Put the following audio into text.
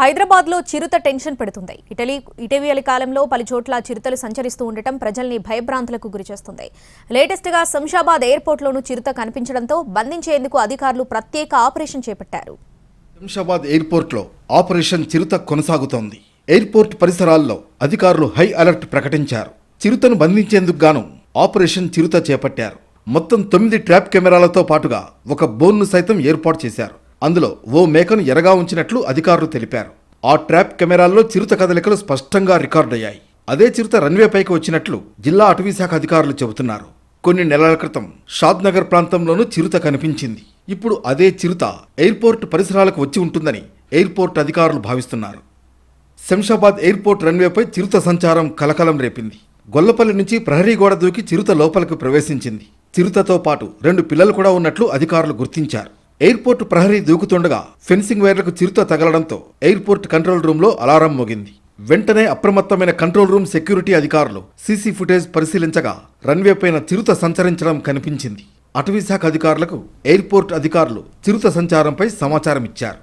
హైదరాబాద్లో చిరుత టెన్షన్ పెడుతుంది. ఇటలీ ఇటీవలి కాలంలో పలు చోట్ల చిరుతలు సంచరిస్తూ ఉండటం ప్రజల్ని భయభ్రాంతులకు గురిచేస్తుంది లేటెస్ట్గా శంషాబాద్ ఎయిర్పోర్ట్లోనూ చిరుత కనిపించడంతో బంధించేందుకు అధికారులు ప్రత్యేక ఆపరేషన్ చేపట్టారు. శంషాబాద్ ఎయిర్పోర్ట్లో ఆపరేషన్ చిరుత కొనసాగుతోంది. ఎయిర్పోర్ట్ పరిసరాల్లో అధికారులు హై అలర్ట్ ప్రకటించారు. చిరుతను బంధించేందుకు గాను ఆపరేషన్ చిరుత చేపట్టారు. మొత్తం తొమ్మిది ట్రాప్ కెమెరాలతో పాటుగా ఒక బోన్ను సైతం ఏర్పాటు చేశారు. అందులో ఓ మేకను ఎరగా ఉంచినట్లు అధికారులు తెలిపారు. ఆ ట్రాప్ కెమెరాల్లో చిరుత కదలికలు స్పష్టంగా రికార్డయ్యాయి. అదే చిరుత రన్వే పైకి వచ్చినట్లు జిల్లా అటవీ శాఖ అధికారులు చెబుతున్నారు. కొన్ని నెలల క్రితం షాద్నగర్ ప్రాంతంలోనూ చిరుత కనిపించింది. ఇప్పుడు అదే చిరుత ఎయిర్పోర్ట్ పరిసరాలకు వచ్చి ఉంటుందని ఎయిర్పోర్ట్ అధికారులు భావిస్తున్నారు. శంషాబాద్ ఎయిర్పోర్ట్ రన్వేపై చిరుత సంచారం కలకలం రేపింది. గొల్లపల్లి నుంచి ప్రహరీ గోడ దూకి చిరుత లోపలికి ప్రవేశించింది. చిరుతతో పాటు రెండు పిల్లలు కూడా ఉన్నట్లు అధికారులు గుర్తించారు. ఎయిర్పోర్ట్ ప్రహరీ దూకుతుండగా ఫెన్సింగ్ వైర్లకు చిరుత తగలడంతో ఎయిర్పోర్ట్ కంట్రోల్ రూమ్లో అలారం మోగింది. వెంటనే అప్రమత్తమైన కంట్రోల్ రూమ్ సెక్యూరిటీ అధికారులు సీసీ ఫుటేజ్ పరిశీలించగా రన్వే పైన చిరుత సంచరించడం కనిపించింది. అటవీశాఖ అధికారులకు ఎయిర్పోర్ట్ అధికారులు చిరుత సంచారంపై సమాచారం ఇచ్చారు